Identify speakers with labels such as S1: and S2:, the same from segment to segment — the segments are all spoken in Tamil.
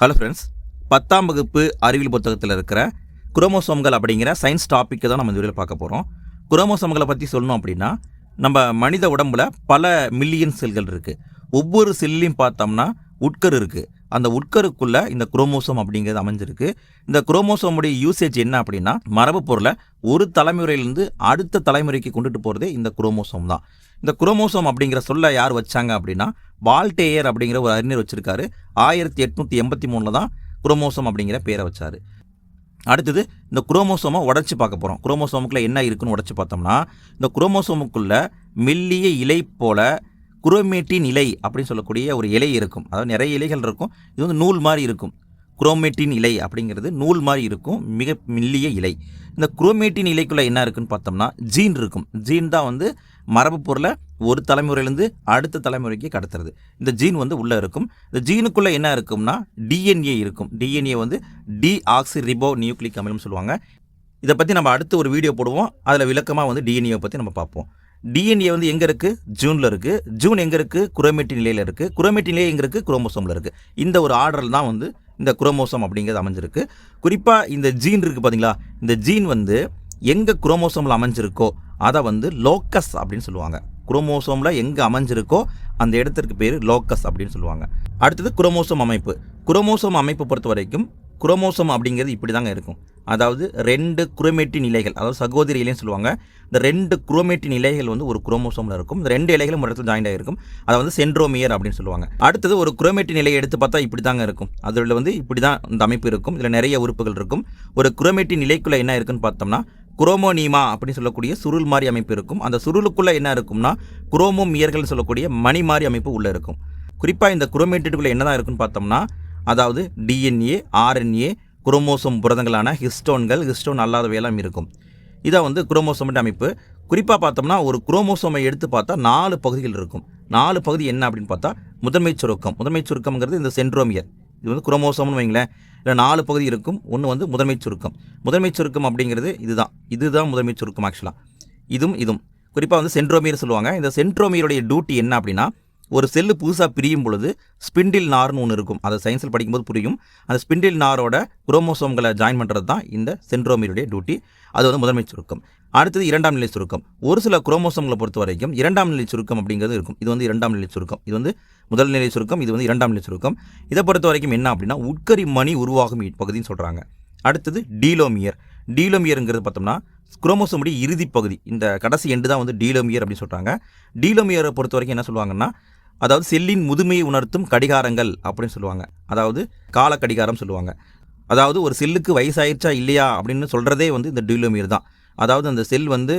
S1: ஹலோ ஃப்ரெண்ட்ஸ் பத்தாம் வகுப்பு அறிவியல் புத்தகத்தில் இருக்கிற குரோமோசோம்கள் அப்படிங்கிற சயின்ஸ் டாப்பிக்கை தான் நம்ம இந்த வீடியோவில் பார்க்க போகிறோம் குரோமோசோம்களை பற்றி சொல்லணும் அப்படின்னா நம்ம மனித உடம்புல பல மில்லியன் செல்கள் இருக்குது ஒவ்வொரு செல்லையும் பார்த்தோம்னா உட்கரு இருக்குது அந்த உட்கருக்குள்ளே இந்த குரோமோசோம் அப்படிங்கிறது அமைஞ்சிருக்கு. இந்த குரோமோசோமுடைய யூசேஜ் என்ன அப்படின்னா மரபு பொருளை ஒரு தலைமுறையிலேருந்து அடுத்த தலைமுறைக்கு கொண்டுட்டு போகிறதே இந்த குரோமோசோம் தான். இந்த குரோமோசோம் அப்படிங்கிற சொல்ல யார் வச்சாங்க அப்படின்னா வால்டேயர் அப்படிங்கிற ஒரு அறிஞர் வச்சுருக்காரு. ஆயிரத்தி எட்நூற்றி எண்பத்தி மூணில் தான் குரோமோசோம் அப்படிங்கிற பேரை வச்சார். அடுத்தது இந்த குரோமோசோமை உடச்சி பார்க்க போகிறோம் குரோமோசோமுக்குள்ள என்ன இருக்குன்னு உடச்சி பார்த்தோம்னா இந்த குரோமோசோமுக்குள்ள மெல்லிய இலை போல குரோமேட்டின் இலை அப்படின்னு சொல்லக்கூடிய ஒரு இலை இருக்கும். அதாவது நிறைய இலைகள் இருக்கும். இது வந்து நூல் மாதிரி இருக்கும். குரோமேட்டின் இலை அப்படிங்கிறது நூல் மாதிரி இருக்கும். மிக மெல்லிய இலை. இந்த குரோமேட்டின் இலைக்குள்ளே என்ன இருக்குன்னு பார்த்தோம்னா ஜீன் இருக்கும். ஜீன் தான் வந்து மரபு பொருளை ஒரு தலைமுறையிலேருந்து அடுத்த தலைமுறைக்கு கடத்துறது. இந்த ஜீன் வந்து உள்ளே இருக்கும். இந்த ஜீனுக்குள்ளே என்ன இருக்கும்னா டிஎன்ஏ இருக்கும். டிஎன்ஏ வந்து டி ஆக்சி ரிபோ நியூக்ளிக் அமிலம் சொல்லுவாங்க. இதை பற்றி நம்ம அடுத்து ஒரு வீடியோ போடுவோம். அதில் விளக்கமாக வந்து டிஎன்ஏ பற்றி நம்ம பார்ப்போம். டிஎன்ஏ வந்து எங்கே இருக்குது ஜூனில் இருக்குது ஜூன் எங்கே இருக்குது குரோமேட்டி நிலையில் இருக்குது குரோமேட்டி நிலையை எங்கே இருக்குது குரோமோசோமில் இருக்குது இந்த ஒரு ஆர்டரில் தான் வந்து இந்த குரோமோசோம் அப்படிங்கிறது அமைஞ்சிருக்கு. குறிப்பாக இந்த ஜீன் இருக்குது பார்த்தீங்களா இந்த ஜீன் வந்து எங்கே குரோமோசோமில் அமைஞ்சிருக்கோ அதை வந்து லோக்கஸ் அப்படின்னு சொல்லுவாங்க. குரோமோசோமில் எங்கே அமைஞ்சிருக்கோ அந்த இடத்திற்கு பேர் லோக்கஸ் அப்படின்னு சொல்லுவாங்க. அடுத்தது குரோமோசோம் அமைப்பு. குரோமோசோம் அமைப்பு பொறுத்த வரைக்கும் குரோமோசோம் அப்படிங்கிறது இப்படி தாங்க இருக்கும். அதாவது ரெண்டு குரோமேட்டி நிலைகள் அதாவது சகோதரி இலைன்னு சொல்லுவாங்க. இந்த ரெண்டு குரோமேட்டி நிலைகள் வந்து ஒரு குரோமோசோமில் இருக்கும். இந்த ரெண்டு இலைகளும் ஒரு இடத்துல ஜாயிண்ட் ஆகிருக்கும் அதை வந்து சென்ட்ரோமியர் அப்படின்னு சொல்லுவாங்க. அடுத்தது ஒரு குரோமேட்டி நிலையை எடுத்து பார்த்தா இப்படி தாங்க இருக்கும். அதில் வந்து இப்படி தான் இந்த அமைப்பு இருக்கும். இதில் நிறைய உறுப்புகள் இருக்கும். ஒரு குரோமேட்டி நிலைக்குள்ளே என்ன இருக்குன்னு பார்த்தோம்னா குரோமோனீமா அப்படின்னு சொல்லக்கூடிய சுருள் மாதிரி அமைப்பு இருக்கும். அந்த சுருளுக்குள்ளே என்ன இருக்கும்னா குரோமோமியர்கள் சொல்லக்கூடிய மணி மாதிரி அமைப்பு உள்ளே இருக்கும். குறிப்பாக இந்த குரோமேட்டிடுக்குள்ளே என்ன தான் இருக்குன்னு பார்த்தோம்னா அதாவது டிஎன்ஏ ஆர்என்ஏ குரோமோசோம் புரதங்களான ஹிஸ்டோன்கள் ஹிஸ்டோன் அல்லாதவையெல்லாம் இருக்கும். இதான் வந்து குரோமோசோமின் அமைப்பு. குறிப்பாக பார்த்தோம்னா ஒரு குரோமோசோமை எடுத்து பார்த்தா நாலு பகுதிகள் இருக்கும். நாலு பகுதி என்ன அப்படின்னு பார்த்தா முதன்மை சுருக்கம். முதன்மை சுருக்கம்ங்கிறது இந்த சென்ட்ரோமியர். இது வந்து குரோமோசோம்னு வைங்களேன். இதில் நாலு பகுதி இருக்கும் ஒன்று வந்து முதன்மை சுருக்கம். முதன்மை சுருக்கம் அப்படிங்கிறது இதுதான். இதுதான் முதன்மை சுருக்கம் ஆக்சுவலாக இதுவும் இதுவும் குறிப்பாக வந்து சென்ட்ரோமியர் சொல்லுவாங்க. இந்த சென்ட்ரோமியருடைய டியூட்டி என்ன அப்படின்னா ஒரு செல்லு புதுசாக பிரியும் பொழுது ஸ்பிண்டில் நார்னு ஒன்று இருக்கும். அதை சயின்ஸில் படிக்கும்போது புரியும். அந்த ஸ்பிண்டில் நாரோட குரோமோசோம்களை ஜாயின் பண்ணுறது தான் இந்த சென்ட்ரோமியருடைய டியூட்டி அது வந்து முதன்மை சுருக்கம். அடுத்தது இரண்டாம் நிலை சுருக்கம். ஒரு சில குரோமோசோம்களை பொறுத்த வரைக்கும் இரண்டாம் நிலை சுருக்கம் அப்படிங்கிறது இருக்கும். இது வந்து இரண்டாம் நிலை சுருக்கம். இது வந்து முதல் நிலை சுருக்கம். இது வந்து இரண்டாம் நிலை சுருக்கம். இதை பொறுத்த வரைக்கும் என்ன அப்படின்னா உட்கரி மணி உருவாகும் பகுதின்னு சொல்கிறாங்க அடுத்தது டீலோமியர். டீலோமியருங்கிறது பார்த்தோம்னா குரோமோசோமுடைய இறுதி பகுதி. இந்த கடைசி எண்டு தான் வந்து டீலோமியர் அப்படின்னு சொல்கிறாங்க டீலோமியரை பொறுத்த வரைக்கும் என்ன சொல்லுவாங்கன்னா அதாவது செல்லின் முதுமையை உணர்த்தும் கடிகாரங்கள் அப்படின்னு சொல்லுவாங்க. அதாவது கால கடிகாரம் சொல்லுவாங்க. அதாவது ஒரு செல்லுக்கு வயசாயிருச்சா இல்லையா அப்படின்னு சொல்கிறதே வந்து இந்த டீலோமியர் தான். அதாவது அந்த செல் வந்து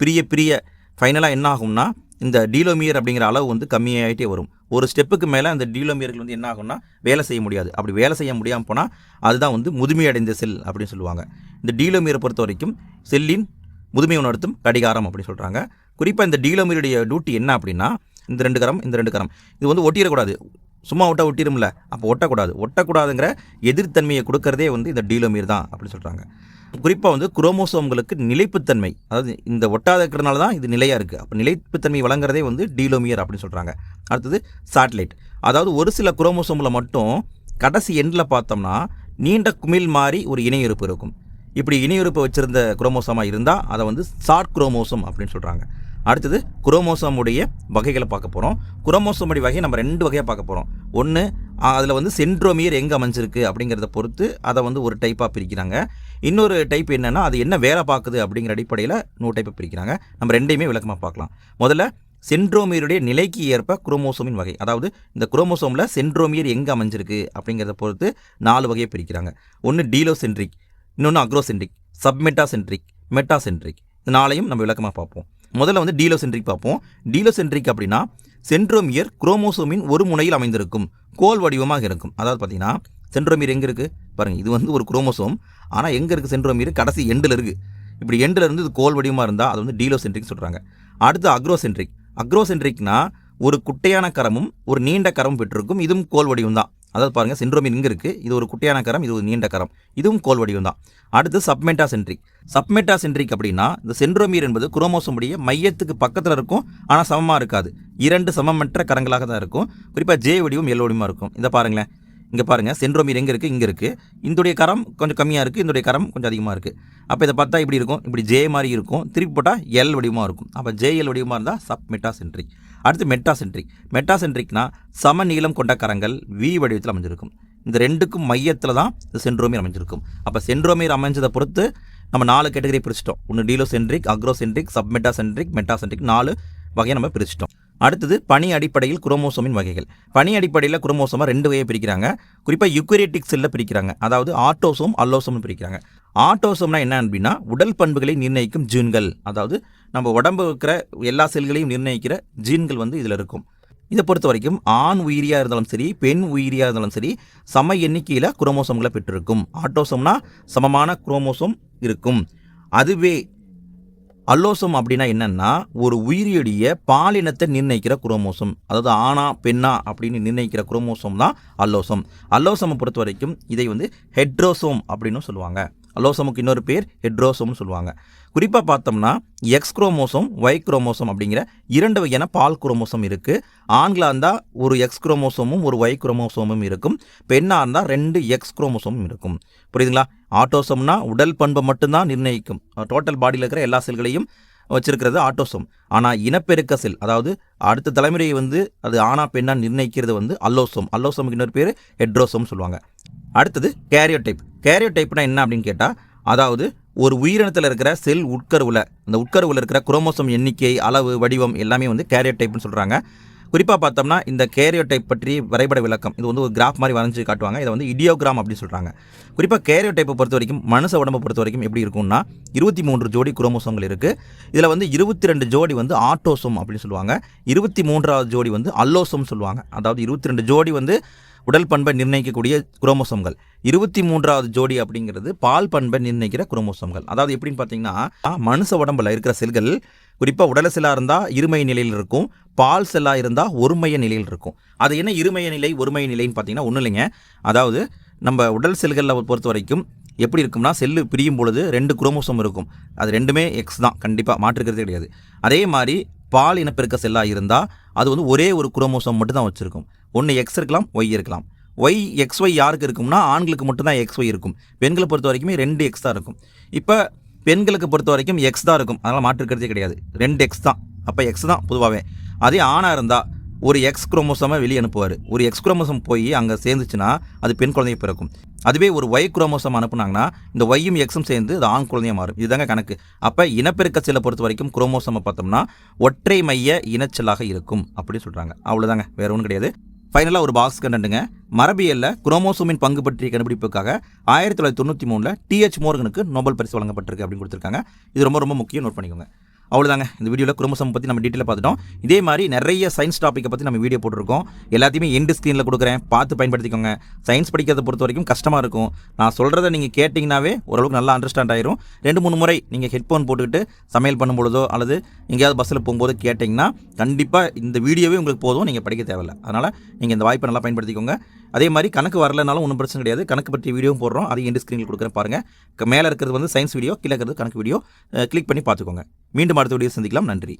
S1: பிரிய பிரிய ஃபைனலாக என்ன ஆகும்னா இந்த டீலோமியர் அப்படிங்கிற அளவு வந்து கம்மியாகிட்டே வரும். ஒரு ஸ்டெப்புக்கு மேலே அந்த டீலோமியர்கள் வந்து என்ன ஆகும்னா வேலை செய்ய முடியாது. அப்படி வேலை செய்ய முடியாமல் போனால் அதுதான் வந்து முதுமை அடைந்த செல் அப்படின்னு சொல்லுவாங்க. இந்த டீலோமியரை பொறுத்த வரைக்கும் செல்லின் முதுமை உணர்த்தும் கடிகாரம் அப்படின்னு சொல்கிறாங்க குறிப்பாக இந்த டீலோமியருடைய டியூட்டி என்ன அப்படின்னா இந்த ரெண்டு கரம் இந்த ரெண்டு கரம். இது வந்து ஒட்டிடக்கூடாது. சும்மா ஒட்ட ஒட்டிடும்ல. அப்போ ஒட்டக்கூடாது. ஒட்டக்கூடாதுங்கிற எதிர்த்தன்மையை கொடுக்கறதே வந்து இந்த டீலோமியர் தான் அப்படின்னு சொல்கிறாங்க குறிப்பாக வந்து குரோமோசோம்களுக்கு நிலைப்புத்தன்மை. அதாவது இந்த ஒட்டாத இருக்கிறனால தான் இது நிலையாக இருக்குது அப்போ நிலைப்புத்தன்மை வழங்குறதே வந்து டீலோமியர் அப்படின்னு சொல்கிறாங்க அடுத்தது சேட்டலைட். அதாவது ஒரு சில குரோமோசோமில் மட்டும் கடைசி எண்டில் பார்த்தோம்னா நீண்ட குமிழ் மாதிரி ஒரு இணையிருப்பு இருக்கும். இப்படி இணையிருப்பு வச்சுருந்த குரோமோசோமாக இருந்தால் அதை வந்து ஷார்ட் குரோமோசோம் அப்படின்னு சொல்கிறாங்க அடுத்தது குரோமோசோமுடைய வகைகளை பார்க்க போகிறோம் குரோமோசோமுடைய வகையை நம்ம ரெண்டு வகையாக பார்க்க போகிறோம் ஒன்று அதில் வந்து சென்ட்ரோமியர் எங்கே அமைஞ்சிருக்கு அப்படிங்கிறத பொறுத்து அதை வந்து ஒரு டைப்பாக பிரிக்கிறாங்க. இன்னொரு டைப் என்னென்னா அது என்ன வேலை பார்க்குது அப்படிங்கிற அடிப்படையில் நூறு டைப்பை பிரிக்கிறாங்க. நம்ம ரெண்டையுமே விளக்கமாக பார்க்கலாம். முதல்ல சென்ட்ரோமியருடைய நிலைக்கு ஏற்ப குரோமோசோமின் வகை அதாவது இந்த குரோமோசோமில் சென்ட்ரோமியர் எங்கே அமைஞ்சிருக்கு அப்படிங்கிறத பொறுத்து நாலு வகையை பிரிக்கிறாங்க. ஒன்று டீலோசென்ட்ரிக் இன்னொன்று அக்ரோசென்ட்ரிக் சப்மெட்டாசென்ட்ரிக் மெட்டாசென்ட்ரிக். இந்த நாளையும் நம்ம விளக்கமாக பார்ப்போம். முதல்ல வந்து டீலோசென்ட்ரிக் பார்ப்போம். டீலோசென்ட்ரிக் அப்படின்னா சென்ட்ரோமியர் குரோமோசோமின் ஒரு முனையில் அமைந்திருக்கும். கோல் வடிவமாக இருக்கும். அதாவது பார்த்தீங்கன்னா சென்ட்ரோமியர் எங்கே இருக்குது பாருங்கள் இது வந்து ஒரு குரோமோசோம் ஆனால் எங்கே இருக்குது சென்ட்ரோமியர் கடைசி எண்டில் இருக்குது இப்படி எண்டில் இருந்து இது கோல் வடிவமாக இருந்தால் அது வந்து டீலோசென்ட்ரிக் சொல்கிறாங்க அடுத்து அக்ரோசென்ட்ரிக் அக்ரோசென்ட்ரிக்னா ஒரு குட்டையான கரமும் ஒரு நீண்ட கரமும் பெற்றிருக்கும். இதுவும் கோல் வடிவம் தான் அதாவது பாருங்கள் சென்ட்ரோமியர் இங்கே இருக்குது இது ஒரு குட்டையான கரம் இது ஒரு நீண்ட கரம். இதுவும் கோல் வடிவம் தான் அடுத்து சப்மெட்டா சென்ட்ரிக் சப்மெட்டா சென்ட்ரிக் அப்படின்னா இந்த சென்ட்ரோமீர் என்பது குரோமோசோமுடைய மையத்துக்கு பக்கத்தில் இருக்கும் ஆனால் சமமாக இருக்காது. இரண்டு சமமற்ற கரங்களாக தான் இருக்கும். குறிப்பாக ஜே வடிவம் எல் வடிவமாக இருக்கும். இதை பாருங்களேன். இங்கே பாருங்கள் சென்ட்ரோமீர் எங்கே இருக்குது இங்கே இருக்குது இந்துடைய கரம் கொஞ்சம் கம்மியாக இருக்குது இந்துடைய கரம் கொஞ்சம் அதிகமாக இருக்குது அப்போ இதை பார்த்தா இப்படி இருக்கும். இப்படி ஜே மாதிரி இருக்கும். திருப்பி போட்டால் எல் வடிவமாக இருக்கும். அப்போ ஜே எல் வடிவமாக இருந்தால் சப்மெட்டா சென்ட்ரிக் அடுத்து மெட்டாசென்ட்ரிக் மெட்டாசென்ட்ரிக்னா சம நீளம் கொண்ட கரங்கள் வி வடிவத்தில் அமைஞ்சிருக்கும். இந்த ரெண்டுக்கும் மையத்தில் தான் இந்த சென்ட்ரோமீர் அமைஞ்சிருக்கும். அப்போ சென்ட்ரோமீர் அமைஞ்சதை பொறுத்து நம்ம நாலு கேட்டகரி பிரிச்சிட்டோம். ஒன்று டீலோசென்ட்ரிக் அக்ரோசென்ட்ரிக் சப்மெட்டாசென்ட்ரிக் மெட்டாசென்ட்ரிக் நாலு வகையை நம்ம பிரிச்சிட்டோம். அடுத்தது பனி அடிப்படையில் குரோமோசோமின் வகைகள். பனி அடிப்படையில் குரோமோசோமை ரெண்டு வகையை பிரிக்கிறாங்க. குறிப்பாக யுக்கரேட்டிக் செல்லில் பிரிக்கிறாங்க. அதாவது ஆட்டோசோம் அல்லோசோம்னு பிரிக்கிறாங்க. ஆட்டோசோம்னா என்ன அப்படின்னா உடல் பண்புகளை நிர்ணயிக்கும் ஜீன்கள். அதாவது நம்ம உடம்பு இருக்கிற எல்லா செல்களையும் நிர்ணயிக்கிற ஜீன்கள் வந்து இதில் இருக்கும். இதை பொறுத்த வரைக்கும் ஆண் உயிரியாக இருந்தாலும் சரி பெண் உயிரியாக இருந்தாலும் சரி சம எண்ணிக்கையில் குரோமோசோம்களை பெற்றிருக்கும். ஆட்டோசோம்னா சமமான குரோமோசோம் இருக்கும். அதுவே அல்லோசோம் அப்படின்னா என்னென்னா ஒரு உயிரியுடைய பாலினத்தை நிர்ணயிக்கிற குரோமோசோம். அதாவது ஆணா பெண்ணா அப்படின்னு நிர்ணயிக்கிற குரோமோசோம் தான் அல்லோசோம். அல்லோசோமை பொறுத்த வரைக்கும் இதை வந்து ஹெட்ரோசோம் அப்படின்னு சொல்லுவாங்க. அல்லோசோமுக்கு இன்னொரு பேர் ஹெட்ரோசோம்னு சொல்லுவாங்க. குறிப்பாக பார்த்தோம்னா எக்ஸ் குரோமோசோம் ஒய் குரோமோசோம் அப்படிங்கிற இரண்டு வகையான பால் குரோமோசோம் இருக்குது ஆண்களாக இருந்தால் ஒரு எக்ஸ் குரோமோசோமும் ஒரு ஒய் குரோமோசோமும் இருக்கும். பெண்ணாக இருந்தால் ரெண்டு எக்ஸ் குரோமோசோமும் இருக்கும். புரியுதுங்களா? ஆட்டோசோம்னா உடல் பண்பை மட்டும்தான் நிர்ணயிக்கும். டோட்டல் பாடியில் இருக்கிற எல்லா செல்களையும் வச்சிருக்கிறது ஆட்டோசோம். ஆனால் இனப்பெருக்க செல் அதாவது அடுத்த தலைமுறையை வந்து அது ஆணா பெண்ணா நிர்ணயிக்கிறது வந்து அல்லோசோம். அல்லோசோமுக்கு இன்னொரு பேர் ஹெட்ரோசோம் சொல்லுவாங்க. அடுத்தது கேரியோ டைப் கேரியோ டைப்னா என்ன அப்படின்னு கேட்டால் அதாவது ஒரு உயிரினத்தில் இருக்கிற செல் உட்கருவில் அந்த உட்கருவில் இருக்கிற குரோமோசோம் எண்ணிக்கை அளவு வடிவம் எல்லாமே வந்து கேரியோடைப்னு சொல்கிறாங்க குறிப்பாக பார்த்தோம்னா இந்த கேரியோ டைப் பற்றி வரைபட விளக்கம் இது வந்து ஒரு கிராஃப் மாதிரி வரைஞ்சு காட்டுவாங்க. இதை வந்து இடியோகிராம் அப்படின்னு சொல்கிறாங்க குறிப்பாக கேரியோ டைப்பை பொறுத்த வரைக்கும் மனுஷ உடம்பை பொறுத்த வரைக்கும் எப்படி இருக்கும்னா இருபத்தி மூன்று ஜோடி குரோமோசோம்கள் இருக்குது இதில் வந்து இருபத்தி ரெண்டு ஜோடி வந்து ஆட்டோசோம் அப்படின்னு சொல்லுவாங்க. இருபத்தி மூன்றாவது ஜோடி வந்து அல்லோசோம் சொல்லுவாங்க. அதாவது இருபத்தி ரெண்டு ஜோடி வந்து உடல் பண்பை நிர்ணயிக்கக்கூடிய குரோமோசோம்கள். இருபத்தி மூன்றாவது ஜோடி அப்படிங்கிறது பால் பண்பை நிர்ணயிக்கிற குரோமோசோம்கள். அதாவது எப்படின்னு பார்த்தீங்கன்னா மனுஷ உடம்புல இருக்கிற செல்கள் குறிப்பாக உடல செல்லாக இருந்தால் இருமைய நிலையில் இருக்கும் பால் செல்லாக இருந்தால் ஒருமைய நிலையில் இருக்கும். அது என்ன இருமைய நிலை ஒருமைய நிலைன்னு பார்த்தீங்கன்னா ஒன்றும் இல்லைங்க. அதாவது நம்ம உடல் செல்களில் பொறுத்த வரைக்கும் எப்படி இருக்கும்னா செல்லு பிரியும் பொழுது ரெண்டு குரோமோசோம் இருக்கும். அது ரெண்டுமே எக்ஸ் தான் கண்டிப்பாக மாற்றுக்கிறதே கிடையாது. அதே மாதிரி பால் இனப்பெருக்க செல்லாக இருந்தால் அது வந்து ஒரே ஒரு குரோமோசோம் மட்டும் தான் வச்சுருக்கும். ஒன்று எக்ஸ் இருக்கலாம் ஒய் இருக்கலாம். ஒய் எக்ஸ் ஒய் யாருக்கு இருக்கும்னா ஆண்களுக்கு மட்டும்தான் எக்ஸ் ஒய் இருக்கும். பெண்களை பொறுத்த வரைக்குமே ரெண்டு எக்ஸ் தான் இருக்கும். இப்போ பெண்களுக்கு பொறுத்த வரைக்கும் எக்ஸ் தான் இருக்கும். அதனால் மாற்றுக்கிறதே கிடையாது. ரெண்டு எக்ஸ் தான். அப்போ எக்ஸ் தான் பொதுவாகவே அதே ஆணாக இருந்தால் ஒரு எக்ஸ் குரோமோசோமை வெளியே அனுப்புவார். ஒரு எக்ஸ் குரோமோசோம் போய் அங்கே சேர்ந்துச்சுன்னா அது பெண் குழந்தைய பிறக்கும். அதுவே ஒரு ஒய் குரோமோசோம் அனுப்புனாங்கன்னா இந்த ஒய்யும் எக்ஸும் சேர்ந்து அது ஆண் குழந்தையாக மாறும். இதுதாங்க கணக்கு. அப்போ இனப்பெருக்க செல்லை பொறுத்த வரைக்கும் குரோமோசோமை பார்த்தோம்னா ஒற்றை மைய இனச்சலாக இருக்கும் அப்படின்னு சொல்கிறாங்க அவ்வளோதாங்க வேறு ஒன்றும் கிடையாது. ஃபைனலாக ஒரு பாக்ஸ் கண்டென்ட்டுங்க மரபியலில் குரோமோசோமின் பங்கு பற்றிய கண்டுபிடிப்புக்காக ஆயிரத்தி தொள்ளாயிரத்தி தொண்ணூற்றி மூணில் டிஹெச் மோர்கனுக்கு நோபல் பரிசு வழங்கப்பட்டிருக்கு அப்படின்னு கொடுத்துருக்காங்க. இது ரொம்ப ரொம்ப முக்கியம் நோட் பண்ணிக்கோங்க. அவ்வளோதாங்க இந்த வீடியோவில் குரோமோசோம் பற்றி நம்ம டீட்டெயிலாக பார்த்துட்டோம். இதே மாதிரி நிறைய சயின்ஸ் டாப்பிக்கை பற்றி நம்ம வீடியோ போட்டிருக்கோம். எல்லாத்தையுமே எண்டு ஸ்க்ரீனில் கொடுக்குறேன். பார்த்து பயன்படுத்திக்கோங்க. சயின்ஸ் படிக்கிறத பொறுத்த வரைக்கும் கஷ்டமாக இருக்கும். நான் சொல்கிறத நீங்கள் கேட்டிங்கனாவே ஓரளவுக்கு நல்லா அண்டர்ஸ்டாண்ட் ஆயிரும். ரெண்டு மூணு முறை நீங்கள் ஹெட்ஃபோன் போட்டுக்கிட்டு சமையல் பண்ணும்பொழுதோ அல்லது எங்கேயாவது பஸ்ஸில் போகும்போது கேட்டிங்கன்னா கண்டிப்பாக இந்த வீடியோவே உங்களுக்கு போதும். நீங்கள் படிக்க தேவையில்ல. அதனால் நீங்கள் இந்த வாய்ப்பை நல்லா பயன்படுத்திக்கோங்க. அதே மாதிரி கணக்கு வரலனாலும் ஒன்றும் பிரச்சனை கிடையாது. கணக்கு பற்றி வீடியோவும் போடுறோம். அதையும் எண்டு ஸ்க்ரீனில் கொடுக்குறேன் பாருங்கள் மேலே இருக்கிறது வந்து சயின்ஸ் வீடியோ கீழே இருக்கிறது கணக்கு வீடியோ கிளிக் பண்ணி பார்த்துக்கோங்க. மீண்டும் அடுத்த வீடியோ சந்திக்கலாம். நன்றி.